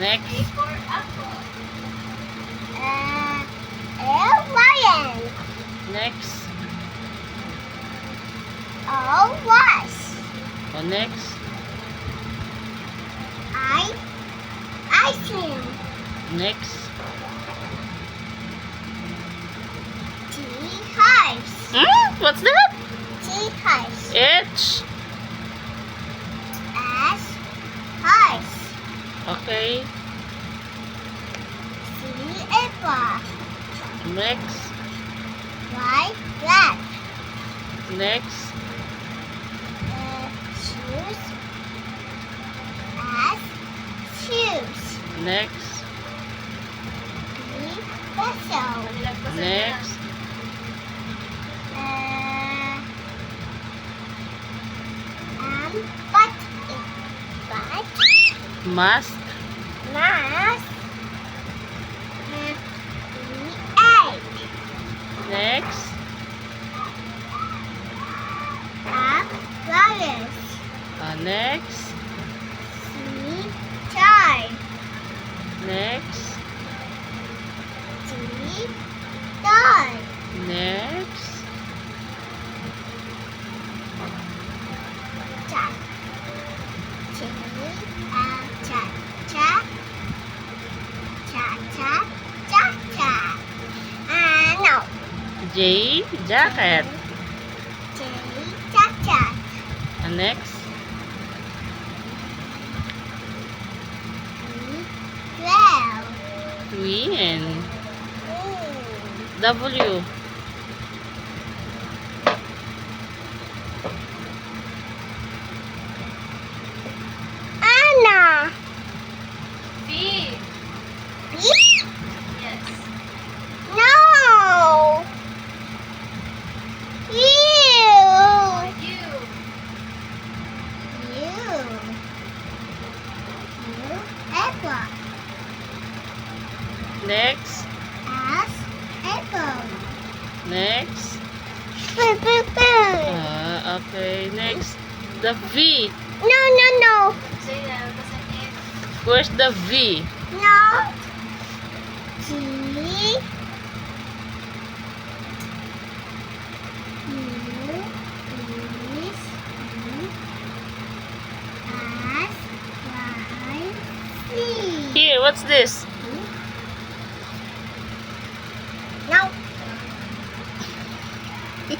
Next. A for apple. Uh, L lion. Next. O was. O next. I ice cream. Next. T hives. Hmm? What's that? T hives. H. Okay? See apple. Next. Right, left. Next. Uh, shoes. As shoes. Next. Big vessel. Next. Uh, um, mas Mask. mask. Uh, egg. Next. Up flowers. Uh, next. J jacket. J jacket. And next. Twin. W. Next. S. Apple. Next. Boo, boo, boo. Uh, okay. Next. The V. No, no, no. Say na, nilagpasan F. Where's the V? No. G. U. Is. U. S. Y. C. Here, what's this?